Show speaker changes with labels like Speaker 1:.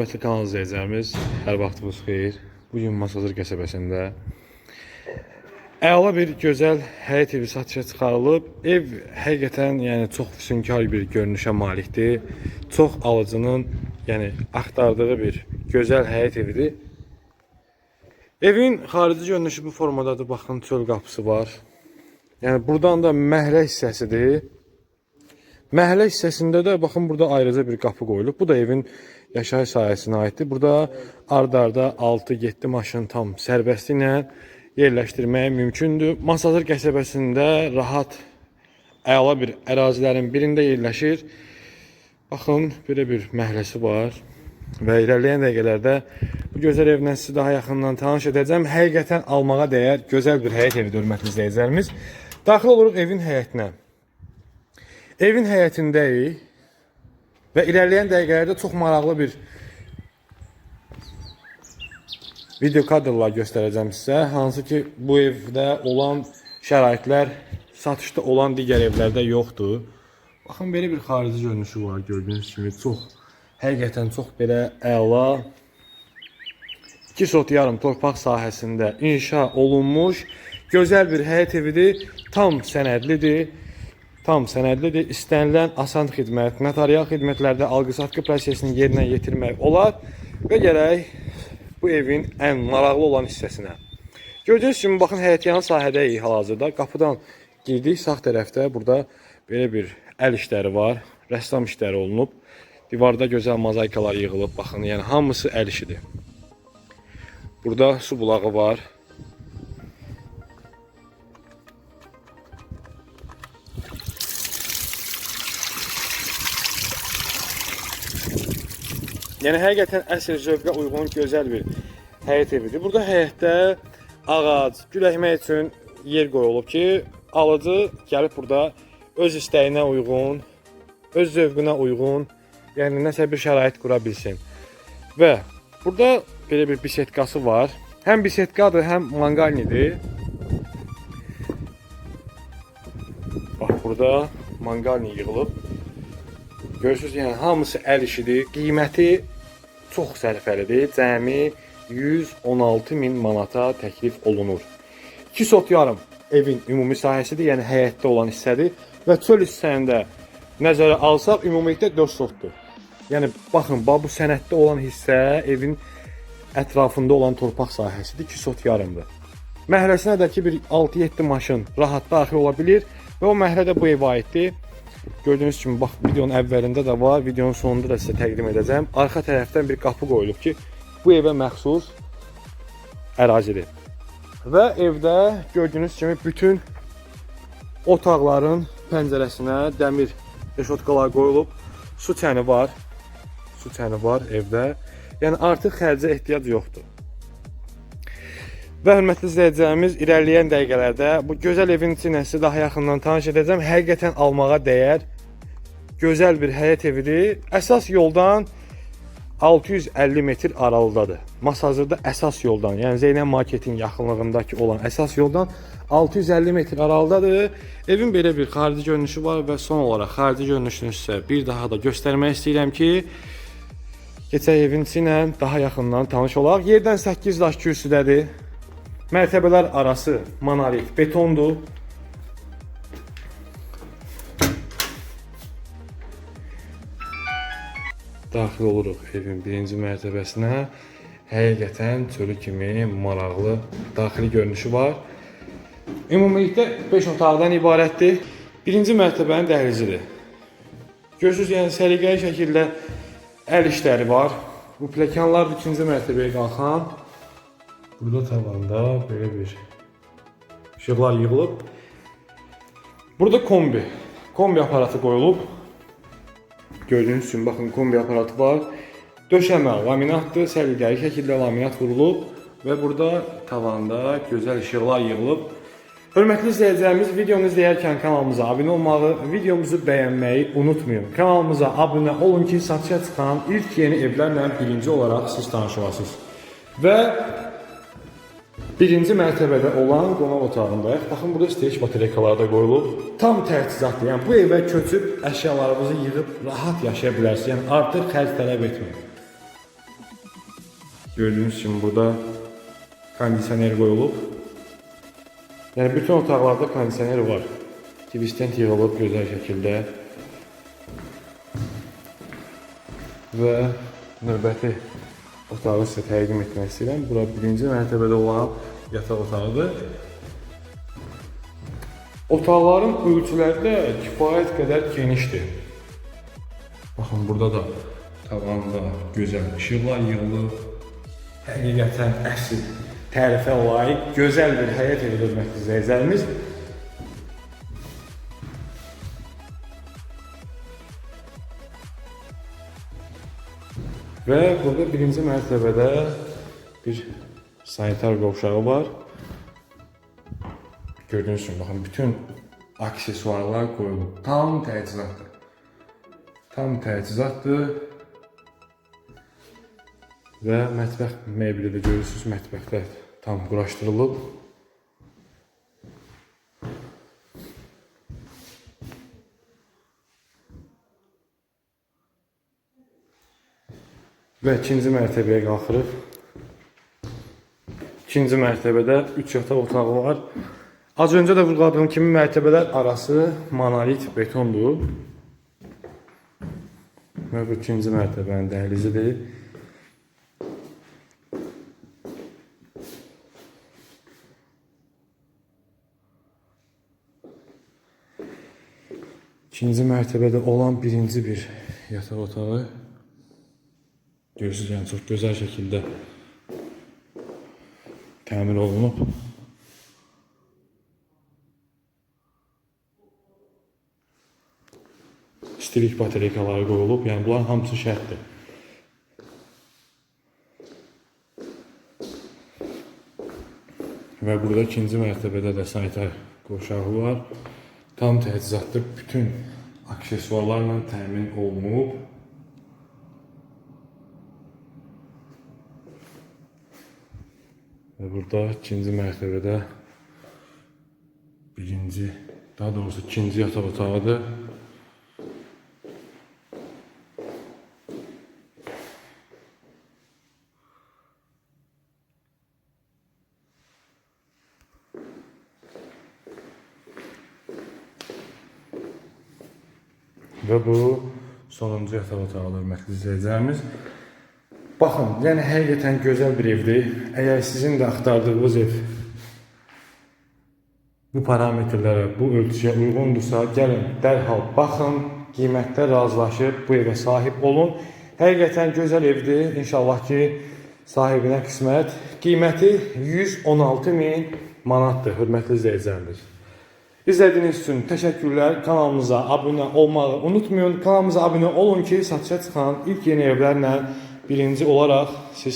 Speaker 1: Hörmətli kanal izləyicilərimiz, hər vaxtınız xeyir. Bu gün Masazır qəsəbəsində əla bir gözəl həyət evi satışa çıxarılıb. Ev həqiqətən, yəni çox füsunkar bir görünüşə malikdir. Çox alıcının, yəni axtardığı bir gözəl həyət evidir. Evin xarici görünüşü bu formadadır. Baxın, çöl qapısı var. Yəni buradan da məhlə hissəsidir. Məhəllə hissəsində də baxın burada ayrıca bir qapı qoyulub. Bu da evin yaşayış sahəsinə aiddir. Burada ard-arda 6-7 maşın tam sərbəstliklə yerləşdirmək mümkündür. Masazır qəsəbəsində rahat əla bir ərazilərin birində yerləşir. Baxın, belə bir məhəlləsi var. Və irəliləyən dəqiqələrdə bu gözəl evlə sizi daha yaxından tanış edəcəm. Həqiqətən almağa dəyər gözəl bir həyət evidir, hörmətli izləyicilərimiz. Daxil oluruq evin həyətinə. Evin həyətindəyik və irəliləyən dəqiqələrdə çox maraqlı bir video kadrlar göstərəcəm sizə. Hansı ki, bu evdə olan şəraitlər satışda olan digər evlərdə yoxdur. Baxın, belə bir xarici görünüşü var gördüyünüz kimi. Çox, həqiqətən çox belə əla 2 sot yarım torpaq sahəsində inşa olunmuş gözəl bir həyət evidir. Tam sənədlidir. Tam sənədlidir. İstənilən asan xidmət, notarial xidmətlərdə alqı-satqı prosesini yerinə yetirmək olar və gələk bu evin ən maraqlı olan hissəsinə. Gördüyünüz kimi baxın həyətyanı sahədəyik hal-hazırda. Qapıdan girdik sağ tərəfdə burada belə bir əl işləri var. Rəssam işləri olunub. Divarda gözəl mozaikalar yığılıb. Baxın, yəni hamısı əl işidir. Burada su bulağı var. Yəni həqiqətən əsl zövqə uyğun gözəl bir həyət evidir. Burada həyətdə ağac, gül əkmək üçün yer qoyulub ki, alıcı gəlib burada öz istəyinə uyğun, öz zövqünə uyğun, yəni nəsə bir şərait qura bilsin. Və burada belə bir bisetkası var. Həm bisetkadır, həm mangalnidir. Bax burada mangalni yığılıb. Görürsüz, yəni hamısı əl işidir. Qiyməti çox sərfəlidir. Cəmi 116 min manata təklif olunur. 2 sot yarım evin ümumi sahəsidir, yəni həyətdə olan hissədir və çöl hissəsində nəzərə alsaq ümumilikdə 4 sotdur. Yəni baxın, bax bu sənəddə olan hissə evin ətrafında olan torpaq sahəsidir, 2 sot yarımdır. Məhəlləsinə də ki bir 6-7 maşın rahat daxil ola bilir və o məhəllə bu evə aiddir. Gördüyünüz kimi bax videonun əvvəlində də var, videonun sonunda da sizə təqdim edəcəm. Arxa tərəfdən bir qapı qoyulub ki, bu evə məxsus ərazidir. Və evdə gördüyünüz kimi bütün otaqların pəncərəsinə dəmir reşotkalar qoyulub. Su çəni var. Su çəni var evdə. Yəni artıq xərcə ehtiyac yoxdur. Və hörmətli izləyicilərimiz, irəliləyən dəqiqələrdə bu gözəl evin içinə sizi daha yaxından tanış edəcəm. Həqiqətən almağa dəyər gözəl bir həyət evidir. Əsas yoldan 650 metr aralıdadır. Masazırda əsas yoldan, yəni Zeynəb marketin yaxınlığındakı olan əsas yoldan 650 metr aralıdadır. Evin belə bir xarici görünüşü var və son olaraq xarici görünüşünü sizə bir daha da göstərmək istəyirəm ki, keçək evin içi daha yaxından tanış olaq. Yerdən 8 daş kürsüdədir. Mərtəbələr arası monolit betondur. Daxil oluruq evin birinci mərtəbəsinə. Həqiqətən çölü kimi maraqlı daxili görünüşü var. Ümumilikdə 5 otaqdan ibarətdir. Birinci mərtəbənin dəhlizidir. Görürsüz, yəni səliqəli şəkildə əl işləri var. Bu pləkanlar ikinci mərtəbəyə qalxan. Burada tavanda belə bir işıqlar yığılıb. Burada kombi, kombi aparatı qoyulub. Gördüyünüz kimi baxın kombi aparatı var. Döşəmə laminatdır, səliqəli şəkildə laminat vurulub və burada tavanda gözəl işıqlar yığılıb. Hörmətli izləyicilərimiz, videonu izləyərkən kanalımıza abunə olmağı, videomuzu bəyənməyi unutmayın. Kanalımıza abunə olun ki, satışa çıxan ilk yeni evlərlə birinci olaraq siz tanış olasınız. Və birinci mərtəbədə olan qonaq otağındayıq. Baxın, burada stage batareykaları da qoyulub. Tam təchizatlı. Yəni bu evə köçüb əşyalarınızı yığıb rahat yaşaya bilərsiniz. Yəni artıq xərc tələb etməyin. Gördüğünüz kimi burada kondisioner qoyulub. Yəni bütün otaqlarda kondisioner var. Twist-tent yığılıb gözəl şəkildə. Və növbəti otağı sizə təqdim etmək istəyirəm. Bura birinci mərtəbədə olan yataq otağıdır. Otaqların ölçüləri də kifayət qədər genişdir. Baxın burada da tavanda gözəl işıqlar yığılıb. Həqiqətən əsl tərifə layiq gözəl bir həyat hörmətli izləyicilərimiz. Və burada birinci mərtəbədə bir sanitar qovşağı var. Gördüyünüz kimi baxın bütün aksesuarlar qoyulub. Tam təchizatdır. Tam təchizatdır. Və mətbəx mebeli də görürsüz, mətbəxdə tam quraşdırılıb. Və ikinci mərtəbəyə qalxırıq. İkinci mərtəbədə 3 yataq otağı var. Az öncə də vurğuladığım kimi mərtəbələr arası monolit betondur. Bu ikinci mərtəbənin dəhlizidir. İkinci mərtəbədə olan birinci bir yataq otağı. Görürsünüz, yəni çox gözəl şəkildə təmir olunub. İstilik batareykaları qoyulub, yəni bunların hamısı şərtdir. Və burada ikinci mərtəbədə də sanitar qovşağı var. Tam təchizatlı bütün aksesuarlarla təmin olunub. Və burada ikinci mərtəbədə birinci, daha doğrusu ikinci yataq otağıdır. Və bu sonuncu yataq otağı hörmətli izləyicilərimiz. Baxın, yəni həqiqətən gözəl bir evdir. Əgər sizin də axtardığınız ev bu parametrlərə, bu ölçüyə uyğundursa, gəlin dərhal baxın, qiymətdə razılaşıb bu evə sahib olun. Həqiqətən gözəl evdir. İnşallah ki, sahibinə qismət. Qiyməti 116 min manatdır, hörmətli izləyicilərimiz. İzlədiyiniz üçün təşəkkürlər. Kanalımıza abunə olmağı unutmayın. Kanalımıza abunə olun ki, satışa çıxan ilk yeni evlərlə birinci olaraq siz